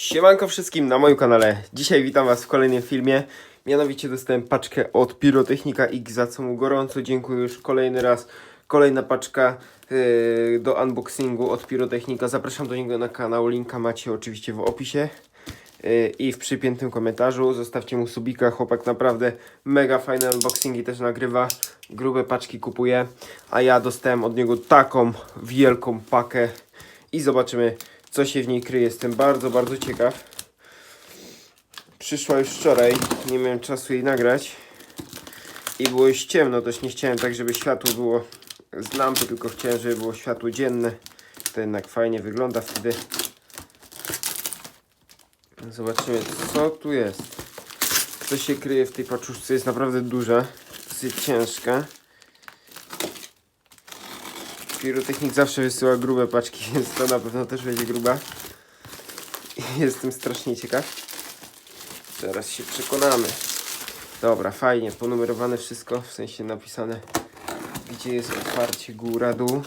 Siemanko wszystkim na moim kanale. Dzisiaj witam Was w kolejnym filmie. Mianowicie dostałem paczkę od Pirotechnika X, za co mu gorąco dziękuję już kolejny raz. Kolejna paczka yy, do unboxingu od Pirotechnika. Zapraszam do niego na kanał. Linka macie oczywiście w opisie yy, i w przypiętym komentarzu. Zostawcie mu subika. Chłopak naprawdę mega fajne unboxingi też nagrywa. Grube paczki kupuje. A ja dostałem od niego taką wielką pakę i zobaczymy co się w niej kryje. Jestem bardzo, bardzo ciekaw. Przyszła już wczoraj, nie miałem czasu jej nagrać i było już ciemno, też nie chciałem tak, żeby światło było z lampy, tylko chciałem, żeby było światło dzienne. To jednak fajnie wygląda wtedy. Zobaczymy, co tu jest. Co się kryje w tej paczuszce. Jest naprawdę duża, dosyć ciężka. Pirotechnik zawsze wysyła grube paczki, więc to na pewno też będzie gruba. Jestem strasznie ciekaw. Zaraz się przekonamy. Dobra, fajnie, ponumerowane wszystko, w sensie napisane, gdzie jest otwarcie góra, dół.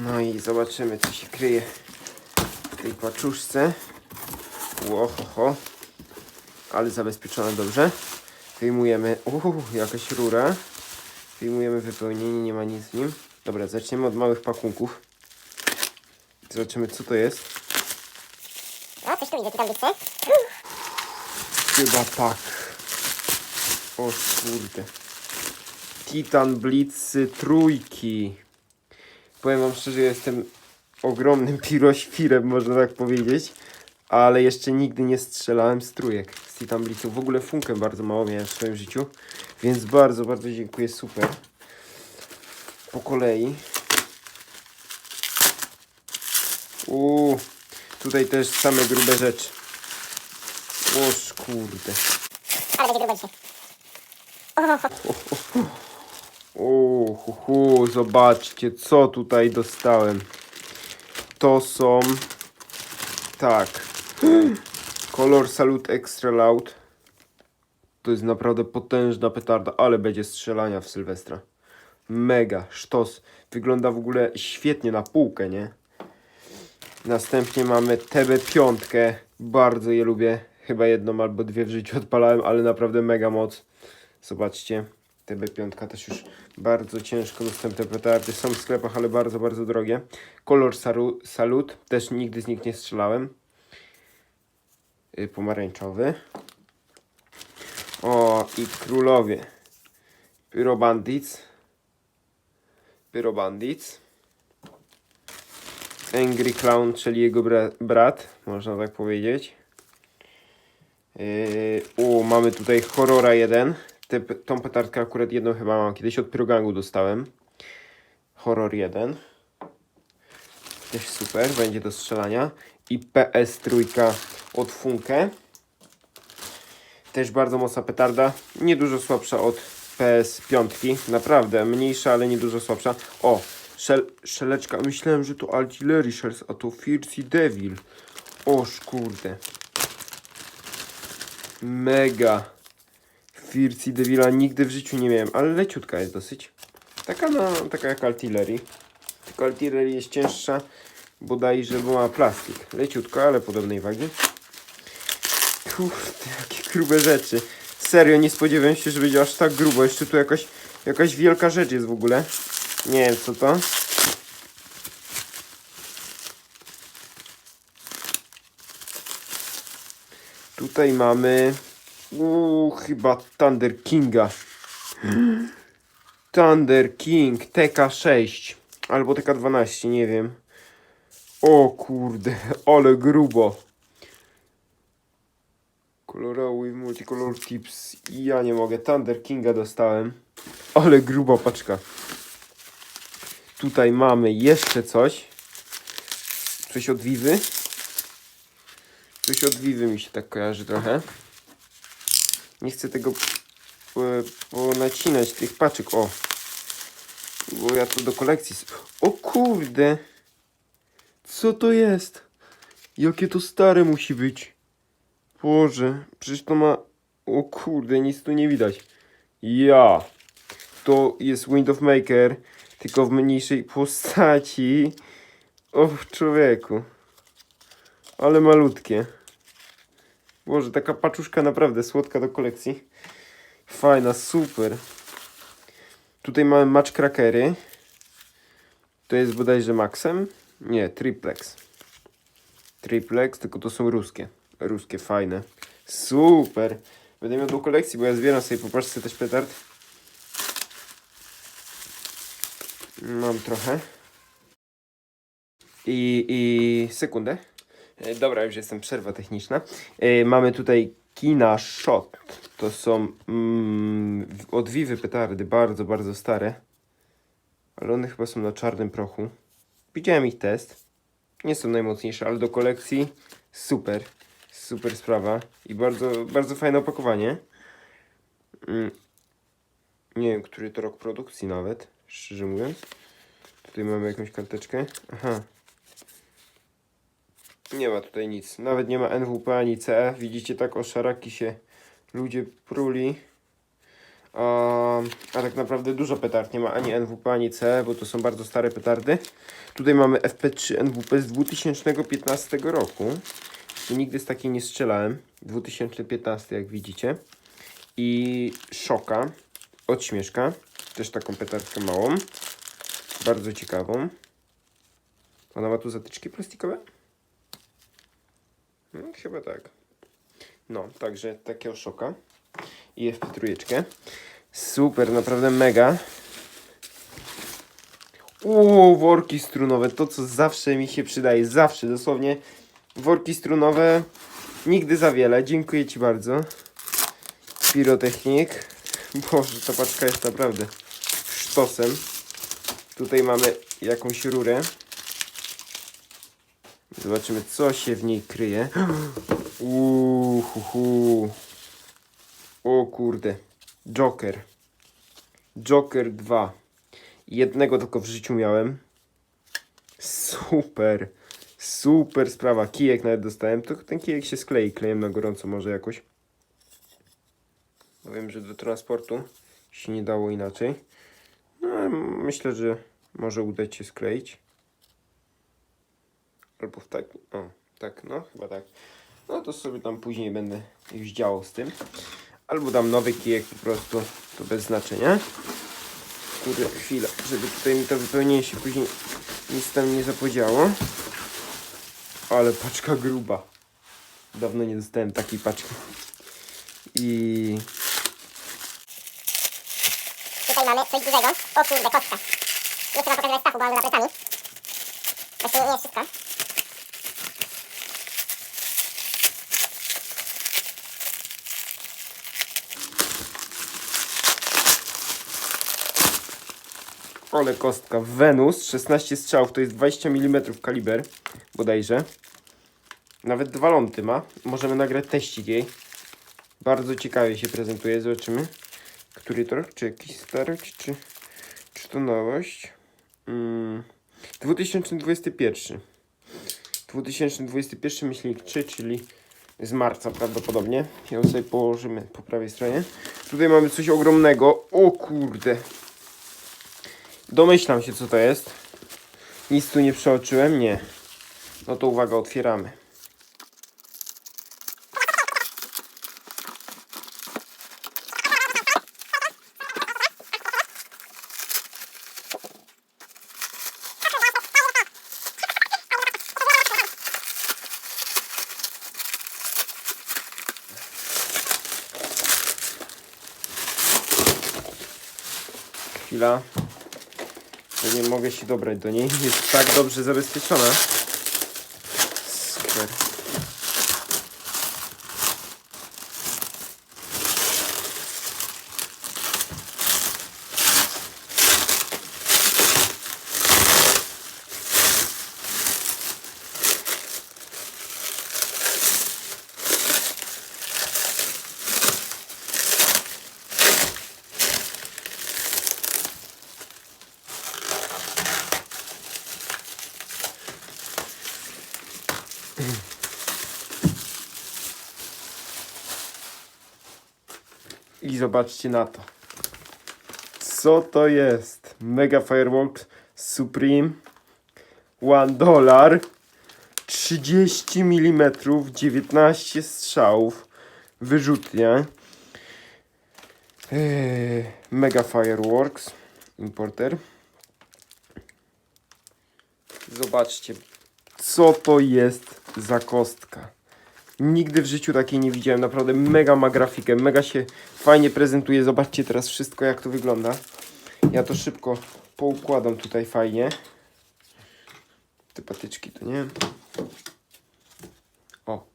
No i zobaczymy, co się kryje w tej paczuszce. Łohoho. Ale zabezpieczone dobrze. Wyjmujemy, uuu, jakaś rura. Wyjmujemy wypełnienie, nie ma nic w nim. Dobra, zaczniemy od małych pakunków. Zobaczymy, co to jest. O, coś tu idzie, Titan Blitzy. Chyba tak. O kurde. Titan Blitzy trójki. Powiem wam szczerze, jestem ogromnym piroświrem, można tak powiedzieć. Ale jeszcze nigdy nie strzelałem z trójek z Titan Blitzów. W ogóle funkę bardzo mało miałem w swoim życiu. Więc bardzo, bardzo dziękuję, super. Po kolei. Uuu, tutaj też same grube rzeczy. Oż kurde. Ale będzie grubo dzisiaj. O, hu, hu, zobaczcie, co tutaj dostałem. To są. Tak. Color Salute Extra Loud. To jest naprawdę potężna petarda, ale będzie strzelania w Sylwestra. Mega, sztos. Wygląda w ogóle świetnie na półkę, nie? Następnie mamy TB5. Bardzo je lubię. Chyba jedną albo dwie w życiu odpalałem, ale naprawdę mega moc. Zobaczcie. TB5 też już bardzo ciężko dostępne petardy. Są w sklepach, ale bardzo, bardzo drogie. Kolor Salut. Też nigdy z nich nie strzelałem. Y, Pomarańczowy. O, i królowie. Pyro Bandits. Pyro Bandits. Angry Clown, czyli jego bra brat, można tak powiedzieć. Yy, u, mamy tutaj Horrora 1. Te, tą petardkę akurat jedną chyba mam. Kiedyś od Pyrogangu dostałem. Horror 1. Też super, będzie do strzelania. I PS trójka od Funkę. Też bardzo mocna petarda. Nie dużo słabsza od PS5. Naprawdę, mniejsza, ale nie dużo słabsza. O, szel, szeleczka. Myślałem, że to Artillery Shells, a to Fiercy Devil. Oż kurde. Mega. Fiercy Devila nigdy w życiu nie miałem, ale leciutka jest dosyć. Taka no, taka jak Artillery. Tylko Artillery jest cięższa, bodajże, bo ma plastik. Leciutka, ale podobnej wagi. Kurde, jakie grube rzeczy. Serio, nie spodziewałem się, że będzie aż tak grubo. Jeszcze tu jakaś, jakaś wielka rzecz jest w ogóle. Nie wiem co to. Tutaj mamy... Uuu, chyba Thunder Kinga. Thunder King TK6 albo TK12, nie wiem. O kurde, ale grubo. Kolorowy multicolor tips. Ja nie mogę. Thunder Kinga dostałem. Ale gruba paczka. Tutaj mamy jeszcze coś. Coś od Vivy. Coś od Vivy mi się tak kojarzy trochę. Nie chcę tego e, ponacinać tych paczek. O. Bo ja to do kolekcji. O kurde. Co to jest? Jakie to stare musi być. Boże, przecież to ma... O kurde, nic tu nie widać. Ja. To jest Window Maker, tylko w mniejszej postaci. O człowieku. Ale malutkie. Boże, taka paczuszka naprawdę słodka do kolekcji. Fajna, super. Tutaj mamy match crackery. To jest bodajże Maxem? Nie, triplex. Triplex, tylko to są ruskie. Ruskie, fajne. Super. Będę miał do kolekcji, bo ja zbieram sobie, popatrzcie też petard. Mam trochę. I, i sekundę. E, Dobra, już jestem, przerwa techniczna. E, mamy tutaj Kina Shot. To są mm, w- od Vivy petardy, bardzo, bardzo stare. Ale one chyba są na czarnym prochu. Widziałem ich test. Nie są najmocniejsze, ale do kolekcji super. Super sprawa. I bardzo, bardzo fajne opakowanie. Mm. Nie wiem, który to rok produkcji nawet, szczerze mówiąc. Tutaj mamy jakąś karteczkę. Aha. Nie ma tutaj nic. Nawet nie ma NWP ani CE. Widzicie, tak o szaraki się ludzie pruli. A, a tak naprawdę dużo petard nie ma ani NWP, ani CE, bo to są bardzo stare petardy. Tutaj mamy FP3 NWP z 2015 roku. Nigdy z takiej nie strzelałem. 2015, jak widzicie. I Szoka od Śmieszka. Też taką petardkę małą. Bardzo ciekawą. Ona ma tu zatyczki plastikowe? No, chyba tak. No, także takiego szoka. I FP3. Super, naprawdę mega. Uuu, worki strunowe, to co zawsze mi się przydaje, zawsze, dosłownie. Worki strunowe, nigdy za wiele, dziękuję Ci bardzo. Pirotechnik. Boże, ta paczka jest naprawdę sztosem. Tutaj mamy jakąś rurę. Zobaczymy, co się w niej kryje. Uuu, hu, hu. O kurde. Joker. Joker 2. Jednego tylko w życiu miałem. Super. Super sprawa. Kijek nawet dostałem. To ten kijek się sklei klejem na gorąco może jakoś. Wiem, że do transportu się nie dało inaczej. No, myślę, że może udać się skleić. Albo w tak. O, tak, no, chyba tak. No to sobie tam później będę już działał z tym. Albo dam nowy kijek po prostu, to bez znaczenia. Kurde, chwila, żeby tutaj mi to wypełnienie się później nic tam nie zapodziało. Ale paczka gruba. Dawno nie dostałem takiej paczki. I Tutaj mamy coś dużego. O kurde, kostka. Nie wam pokazywać stachu, bo mam go za plecami. Właśnie nie jest wszystko. ole kostka. Venus, 16 strzałów, to jest 20 mm kaliber, bodajże. Nawet dwa ląty ma. Możemy nagrać teścik jej. Bardzo ciekawie się prezentuje, zobaczymy. Który to rok? Czy jakiś stary, czy, czy to nowość? Mm, 2021. 2021 myślnik 3, czyli z marca prawdopodobnie. Ją sobie położymy po prawej stronie. Tutaj mamy coś ogromnego. O kurde. Domyślam się co to jest. Nic tu nie przeoczyłem? Nie. No to uwaga, otwieramy. Chwila. że nie mogę się dobrać do niej. Jest tak dobrze zabezpieczona. Super. I zobaczcie na to. Co to jest? Mega Fireworks Supreme. One dollar. 30 mm, 19 strzałów, wyrzutnia. Eee, Mega Fireworks, importer. Zobaczcie, co to jest za kostka. Nigdy w życiu takiej nie widziałem. Naprawdę mega ma grafikę, mega się fajnie prezentuje. Zobaczcie teraz wszystko, jak to wygląda. Ja to szybko poukładam tutaj fajnie. Te patyczki to nie. O.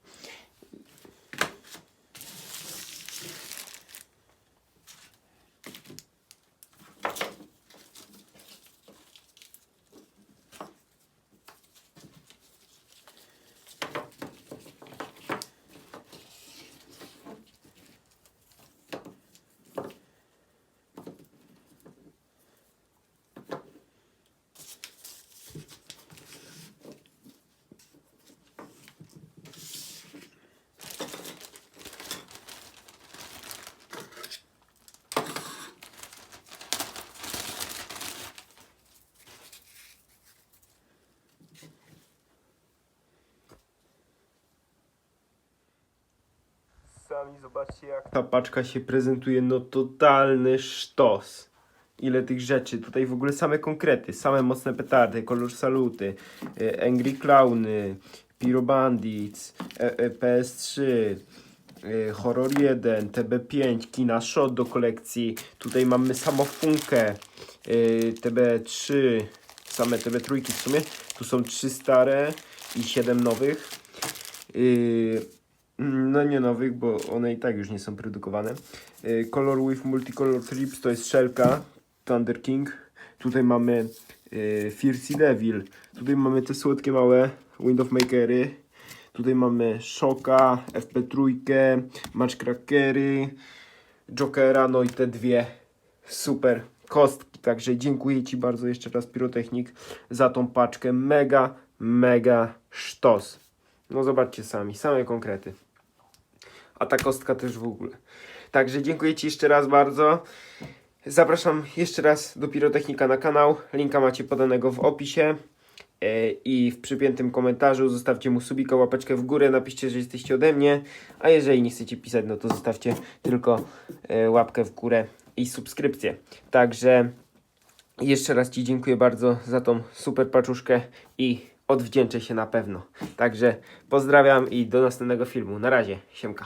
Zobaczcie jak ta paczka się prezentuje, no totalny sztos. Ile tych rzeczy, tutaj w ogóle same konkrety, same mocne petardy, kolor saluty, e, Angry Clowny, Pyro Bandits, e, e, PS3, e, Horror 1, TB5, Kina Shot do kolekcji, tutaj mamy samofunkę, e, TB3, same TB3 w sumie, tu są trzy stare i siedem nowych. Yy, no nie nowych, bo one i tak już nie są produkowane. Yy, Color with Multicolor Trips to jest szelka Thunder King. Tutaj mamy yy, Fiercy Devil. Tutaj mamy te słodkie małe Window Makery. Tutaj mamy Szoka, FP3, Matchcrackery, Jokera, no i te dwie super kostki. Także dziękuję Ci bardzo jeszcze raz Pirotechnik za tą paczkę. Mega, mega sztos. No zobaczcie sami, same konkrety. A ta kostka też w ogóle. Także dziękuję Ci jeszcze raz bardzo. Zapraszam jeszcze raz do Pirotechnika na kanał. Linka macie podanego w opisie. E, I w przypiętym komentarzu zostawcie mu subika, łapeczkę w górę, napiszcie, że jesteście ode mnie. A jeżeli nie chcecie pisać, no to zostawcie tylko e, łapkę w górę i subskrypcję. Także jeszcze raz Ci dziękuję bardzo za tą super paczuszkę i odwdzięczę się na pewno. Także pozdrawiam i do następnego filmu. Na razie, siemka.